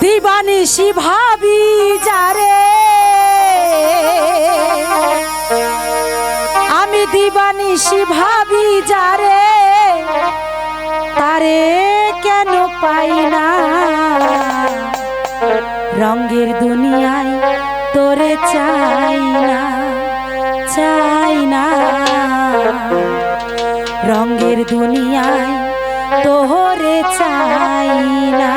দিবানী শিভাবি যারে। আমি দিবানী শিভাবি যারে। তারে কেন পাই না? রঙ্গের দুনিয়ায় তোরে চাই না চাই না। রঙ্গের দুনিয়ায় তোরে চাই না।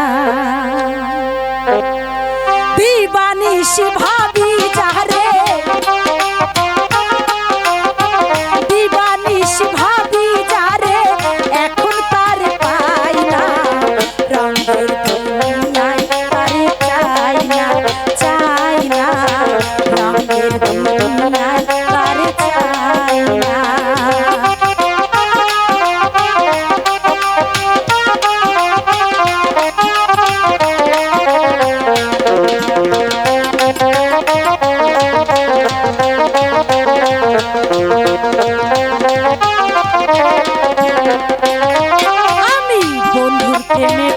দিবানিশি ভাবি যাহারে। দিবানিশি ভাবি যাহারে, এখন তার পাই না। রঙের দুনিয়ায় তারে চাই না চাই না। রঙের দুনিয়ায় Let me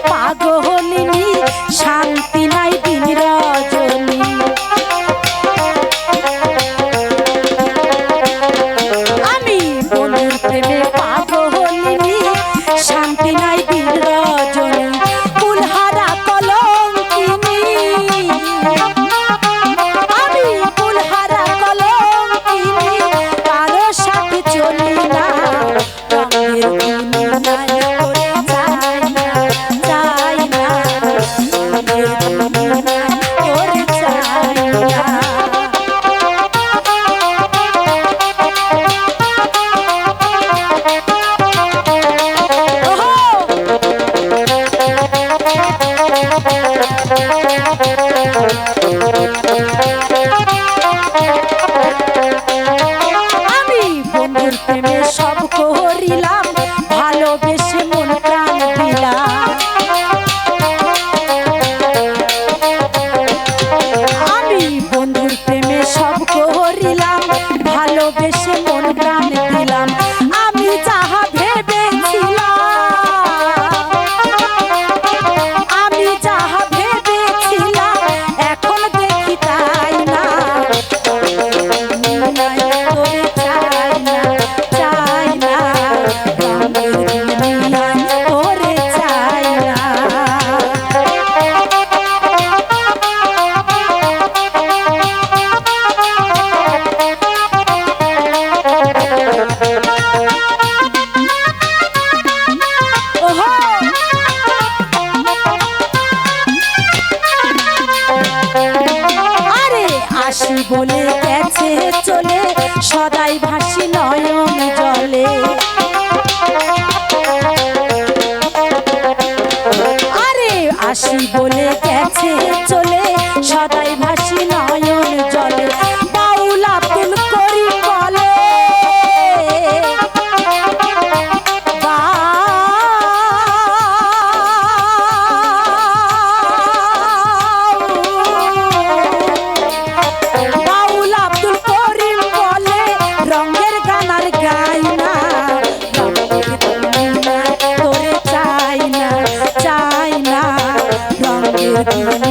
আসি বলে গেছে চলে সদাই ভাসি Thank you.